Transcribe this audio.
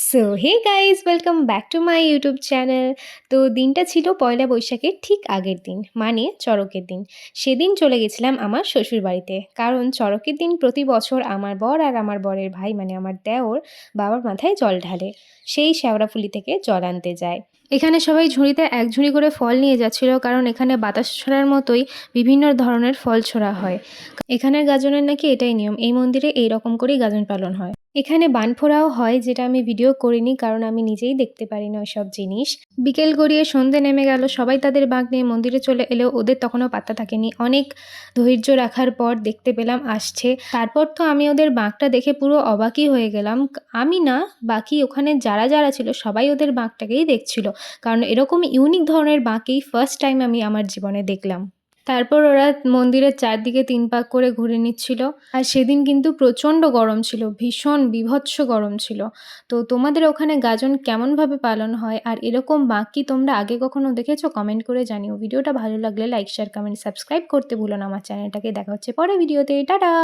So hey guys welcome back to my YouTube channel তো দিনটা ছিল পয়লা বৈশাখের ঠিক আগের দিন মানে চড়কের দিন। সেদিন চলে গেছিলাম আমার শ্বশুর বাড়িতে। কারণ চড়কের দিন প্রতি বছর আমার বর আর আমার বরের ভাই মানে আমার দেওর, বাবার মাথায় জল ঢালে। সেই শ্যাওড়াফুলি থেকে জল আনতে যায়। এখানে সবাই ঝুড়িতে এক ঝুড়ি করে ফল নিয়ে যাচ্ছিল কারণ এখানে বাতাস ছড়ার মতোই বিভিন্ন ধরনের ফল ছোড়া হয়। এখানের গাজনের নাকি এটাই নিয়ম, এই মন্দিরে এই রকম করেই গাজন পালন হয়। এখানে বানফোড়াও হয়, যেটা আমি ভিডিও করিনি কারণ আমি নিজেই দেখতে পারি না ওইসব জিনিস। বিকেল গড়িয়ে সন্ধে নেমে গেল, সবাই তাদের বাঘ নিয়ে মন্দিরে চলে এলেও ওদের তখনও পাত্তা থাকেনি। অনেক ধৈর্য রাখার পর দেখতে পেলাম আসছে। তারপর তো আমি ওদের বাঘটা দেখে পুরো অবাকই হয়ে গেলাম। আমি না, বাকি ওখানে যারা যারা যারা ছিল সবাই ওদের বাঁকটাকেই দেখছিল। কারণ এরকম ইউনিক ধরনের বাঁকেই ফার্স্ট টাইম আমি আমার জীবনে দেখলাম। তারপর ওরা মন্দিরের চারদিকে তিন পাক করে ঘুরে নিচ্ছিল। আর সেদিন কিন্তু প্রচণ্ড গরম ছিল, ভীষণ বিভৎস গরম ছিল। তো তোমাদের ওখানে গাজন কেমনভাবে পালন হয়? আর এরকম বাঁকি তোমরা আগে কখনো দেখেছ? কমেন্ট করে জানিও। ভিডিওটা ভালো লাগলে লাইক শেয়ার কমেন্ট সাবস্ক্রাইব করতে ভুলো না। আমার চ্যানেলটাকে দেখা হচ্ছে পরে ভিডিওতে টাটা!